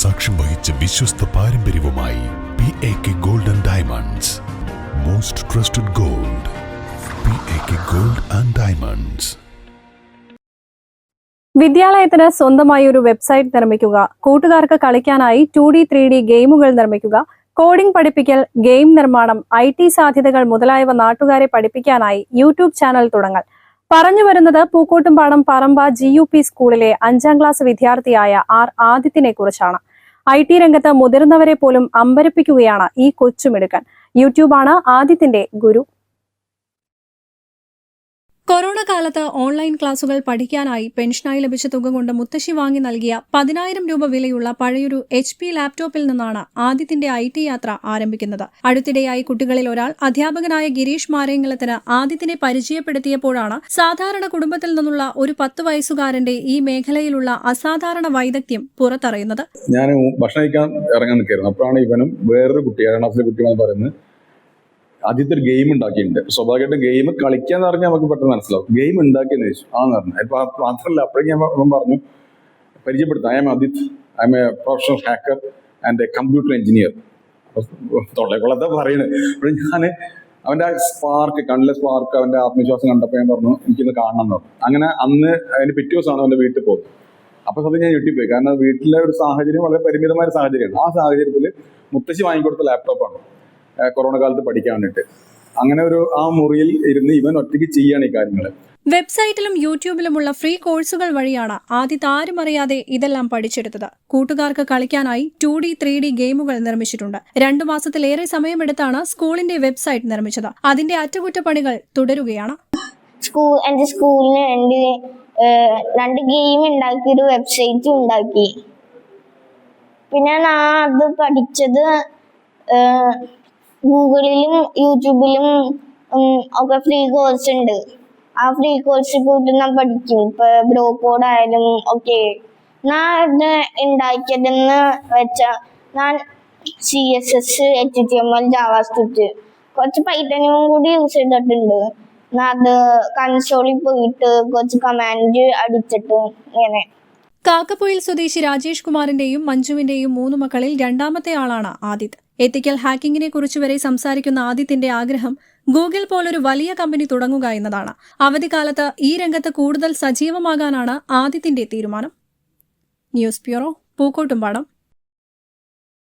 സാക്ഷ്യം വഹിച്ച വിശ്വസ്ത പാരമ്പര്യവുമായി P A K gold and diamonds most trusted gold P A K gold and diamonds വിദ്യാലയത്തിന് സ്വന്തമായി ഒരു വെബ്സൈറ്റ് നിർമ്മിക്കുക കൂട്ടുകാർക്ക് കളിക്കാനായി ടു ഡി ത്രീ ഡി ഗെയിമുകൾ നിർമ്മിക്കുക കോഡിംഗ് പഠിപ്പിക്കൽ ഗെയിം നിർമ്മാണം ഐ ടി സാധ്യതകൾ മുതലായവ നാട്ടുകാരെ പഠിപ്പിക്കാനായി യൂട്യൂബ് ചാനൽ തുടങ്ങൽ. പറഞ്ഞു വരുന്നത് Pookkottumpadam Paramba G U P സ്കൂളിലെ അഞ്ചാം ക്ലാസ് വിദ്യാർത്ഥിയായ ആർ ആദിത്യനെ കുറിച്ചാണ്. ഐ ടി രംഗത്ത് മുതിർന്നവരെ പോലും അമ്പരപ്പിക്കുകയാണ് ഈ കൊച്ചുമിടുക്കൻ. യൂട്യൂബാണ് ആദിത്യന്റെ ഗുരു. കൊറോണ കാലത്ത് ഓൺലൈൻ ക്ലാസുകൾ പഠിക്കാനായി പെൻഷനായി ലഭിച്ച തുക കൊണ്ട് മുത്തശ്ശി വാങ്ങി നൽകിയ പതിനായിരം രൂപ വിലയുള്ള പഴയൊരു എച്ച് പി ലാപ്ടോപ്പിൽ നിന്നാണ് ആദ്യത്തിന്റെ ഐ ടി യാത്ര ആരംഭിക്കുന്നത്. അടുത്തിടെയായി കുട്ടികളിൽ ഒരാൾ അധ്യാപകനായ ഗിരീഷ് മാരേങ്കലത്തിന് ആദ്യത്തിനെ പരിചയപ്പെടുത്തിയപ്പോഴാണ് സാധാരണ കുടുംബത്തിൽ നിന്നുള്ള ഒരു പത്ത് വയസ്സുകാരന്റെ ഈ മേഖലയിലുള്ള അസാധാരണ വൈദഗ്ധ്യം പുറത്തറിയുന്നത്. ഞാൻ ഭക്ഷണം കഴിക്കാൻ ഇറങ്ങാൻ നിൽക്കായിരുന്നു അപ്പോഴാണ് ഇവനും വേറൊരു കുട്ടി ഏഴാം ക്ലാസ്സിലെ കുട്ടിയാണെന്ന് പറയുന്നത്. ആദ്യത്തെ ഒരു ഗെയിം ഉണ്ടാക്കിയിട്ടുണ്ട്. സ്വാഭാവികമായിട്ട് ഗെയിം കളിക്കാന്ന് പറഞ്ഞാൽ നമുക്ക് പെട്ടെന്ന് മനസ്സിലാവും. ഗെയിം ഉണ്ടാക്കിയെന്ന് ചോദിച്ചു. ആന്ന് പറഞ്ഞു. അപ്പൊ മാത്രമല്ല അപ്പോഴേക്കും ഞാൻ പറഞ്ഞു പരിചയപ്പെടുത്താം. I am Adith I am a professional hacker and a computer engineer തൊള്ളേക്കൊള്ളത്തെ പറയുന്നത് അപ്പോൾ ഞാൻ അവന്റെ ആ സ്പാർക്ക് കണ്ണിലെ സ്പാർക്ക് അവന്റെ ആത്മവിശ്വാസം കണ്ടപ്പോൾ ഞാൻ പറഞ്ഞു എനിക്കിന്ന് കാണണം എന്ന് പറഞ്ഞു. അങ്ങനെ അന്ന് അതിന് പിറ്റേ ദിവസമാണ് അവന്റെ വീട്ടിൽ പോകുന്നത്. അപ്പൊ സത്യം ഞാൻ ഞെട്ടിപ്പോയി. കാരണം വീട്ടിലെ ഒരു സാഹചര്യം വളരെ പരിമിതമായ സാഹചര്യമാണ്. ആ സാഹചര്യത്തിൽ മുത്തശ്ശി വാങ്ങിക്കൊടുത്ത ലാപ്ടോപ്പാണ് കൊറോണ കാലത്ത് പഠിക്കാൻ വേണ്ടിയിട്ട്. അങ്ങനെ ഒരു ആ മുറിയിൽ ഇരുന്ന് ഇവൻ ഒറ്റയ്ക്ക് ചെയ്യാണ് ഈ കാര്യങ്ങൾ വെബ്സൈറ്റിലും യൂട്യൂബിലുമുള്ള ഫ്രീ കോഴ്സുകൾ വഴിയാണ് ആദ്യത്തെ ആരും അറിയാതെ ഇതെല്ലാം പഠിച്ചെടുത്തത്. കൂട്ടുകാർക്ക് കളിക്കാനായി ടു ഡി ത്രീ ഡി ഗെയിമുകൾ നിർമ്മിച്ചിട്ടുണ്ട്. രണ്ടു മാസത്തിലേറെ സമയമെടുത്താണ് സ്കൂളിന്റെ വെബ്സൈറ്റ് നിർമ്മിച്ചത്. അതിന്റെ അറ്റകുറ്റപ്പണികൾ തുടരുകയാണ്. സ്കൂൾ എന്റെ സ്കൂളിന് രണ്ട് രണ്ട് ഗെയിം ഉണ്ടാക്കി ഒരു വെബ്സൈറ്റ് ഉണ്ടാക്കി. പിന്നെ ഞാൻ അത് പഠിച്ചത് ഗൂഗിളിലും യൂട്യൂബിലും ഒക്കെ ഫ്രീ കോഴ്സ് ഉണ്ട്. ആ ഫ്രീ കോഴ്സ് പോയിട്ട് ഞാൻ പഠിക്കും. ഇപ്പൊ ബ്രോ കോഡ് ആയാലും ഒക്കെ. ഞാൻ ഇത് ഉണ്ടാക്കിയതെന്ന് വെച്ചാ ഞാൻ C S S H T M L JavaScript കുറച്ച് പൈത്തനും കൂടി യൂസ് ചെയ്തിട്ടുണ്ട്. ഞാൻ അത് കൺസോളിൽ പോയിട്ട് കുറച്ച് കമാൻഡ് അടിച്ചിട്ട് ഇങ്ങനെ കാക്കപ്പൊയിൽ സ്വദേശി രാജേഷ് കുമാറിന്റെയും മഞ്ജുവിന്റെയും മൂന്ന് മക്കളിൽ രണ്ടാമത്തെ ആളാണ് ആദിത്. എത്തിക്കൽ ഹാക്കിങ്ങിനെ കുറിച്ച് വരെ സംസാരിക്കുന്ന ആദിത്തിന്റെ ആഗ്രഹം ഗൂഗിൾ പോലൊരു വലിയ കമ്പനി തുടങ്ങുക എന്നതാണ്. അവധിക്കാലത്ത് ഈ രംഗത്ത് കൂടുതൽ സജീവമാകാനാണ് ആദിത്തിന്റെ തീരുമാനം. News bureau Pookkottumpadam.